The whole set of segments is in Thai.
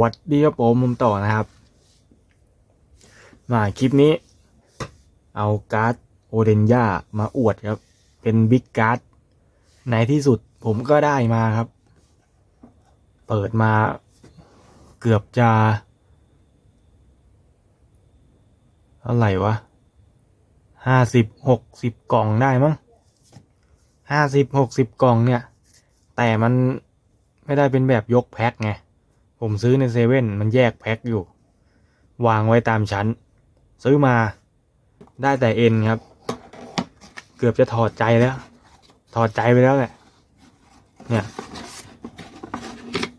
วัสดีครับผมผมต่อนะครับ มาคลิปนี้ เอาการ์ดโอเดนยามาอวดครับ เป็นบิ๊กการ์ดในที่สุดผมก็ได้มาครับ เปิดมาเกือบจะเท่าไหร่วะห้าสิบหกสิบกล่องได้มั้งห้าสิบหกสิบกล่องเนี่ย แต่มันไม่ได้เป็นแบบยกแพ็คไง ผมซื้อในเซเว่นมันแยกแพ็คอยู่ วางไว้ตามชั้น ซื้อมาได้แต่เอ็นครับ เกือบจะถอดใจแล้ว ถอดใจไปแล้วแหละเนี่ย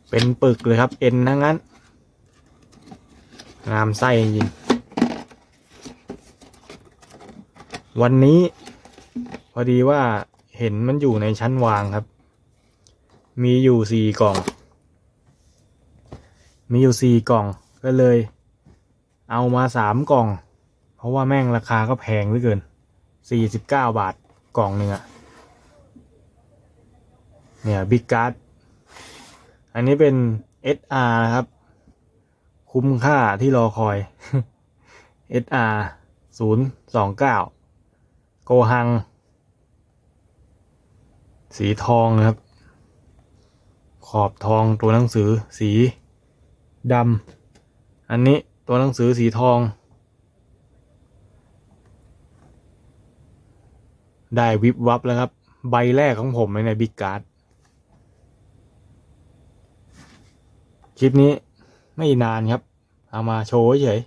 เป็นปึกเลยครับ เอ็นทั้งนั้น งามไส้จริงวันนี้ พอดีว่าเห็นมันอยู่ในชั้นวางครับ มีอยู่สี่กล่อง มีอยู่สี่กล่องก็เลย เอามาสามกล่อง เพราะว่าแม่งราคาก็แพงเหลือเกินสี่สิบเก้าบาทกล่องหนึ่งอะเนี่ยบิ๊กการ์ดอันนี้เป็น SR นะครับ คุ้มค่าที่รอคอย SR ศูนย์สองเก้าโกหัง สีทองนะครับ ขอบทองตัวหนังสือสี ดำอันนี้ตัวหนังสือสีทอง ได้วิบวับแล้วครับ ใบแรกของผมในบิ๊กการ์ดคลิปนี้ไม่นานครับ เอามาโชว์เฉย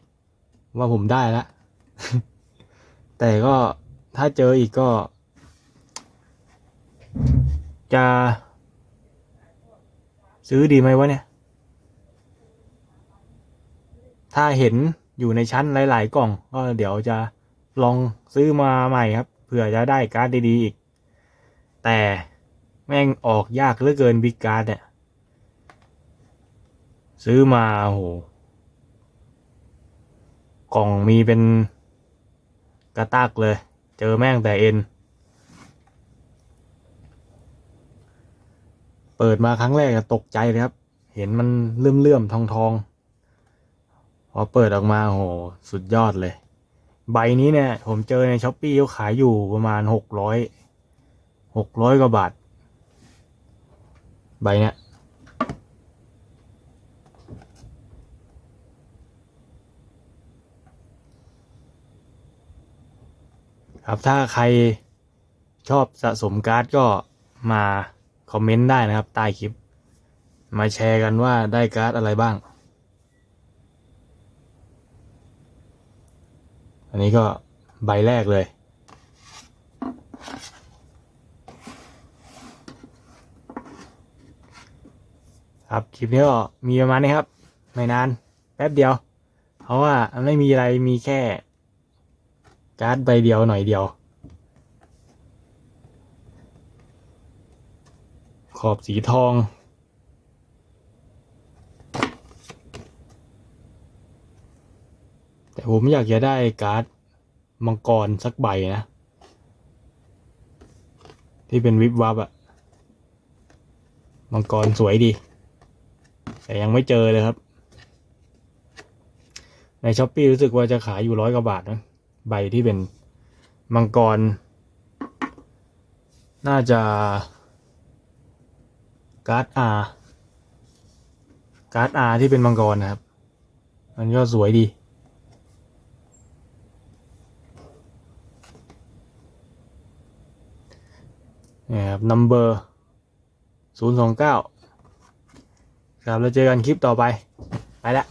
ว่าผมได้แล้ว แต่ก็ถ้าเจออีกก็ จะ ซื้อดีไหมวะเนี่ย ถ้าเห็นอยู่ในชั้นหลาย ๆ กล่อง ก็เดี๋ยวจะลองซื้อมาใหม่ครับเผื่อจะได้การ์ดดีๆอีก แต่แม่งออกยากเหลือเกินบิ๊กการ์ดเนี่ย ซื้อมาโหกล่องมีเป็นกระตากเลย เจอแม่งแต่เอ็น เปิดมาครั้งแรกตกใจเลยครับ เห็นมันเลื่อมเลื่อมทองทองๆ พอเปิดออกมาโหสุดยอดเลย ใบนี้เนี่ย ผมเจอในช้อปปี้เขาขายอยู่ประมาณหกร้อยหกร้อยกว่าบาท ใบเนี้ยครับถ้าใครชอบสะสมการ์ดก็มาคอมเมนต์ได้นะครับใต้คลิป มาแชร์กันว่าได้การ์ดอะไรบ้าง อันนี้ก็ใบแรกเลย ครับคลิปนี้ก็มีประมาณนี้ครับ ไม่นานแป๊บเดียว เพราะว่าไม่มีอะไรมีแค่ การ์ดใบเดียวหน่อยเดียว ขอบสีทอง แต่ผมอยากจะได้การ์ดมังกรสักใบนะ ที่เป็นวิบวับอะมังกรสวยดี แต่ยังไม่เจอเลยครับ ในช้อปปี้รู้สึกว่าจะขายอยู่ร้อยกว่าบาทนะใบที่เป็นมังกร น่าจะการ์ดอาการ์ดอาที่เป็นมังกรนะครับ มันก็สวยดี นี่ครับ number ศูนย์สองเก้าครับ แล้วเจอกันคลิปต่อไป ไปละ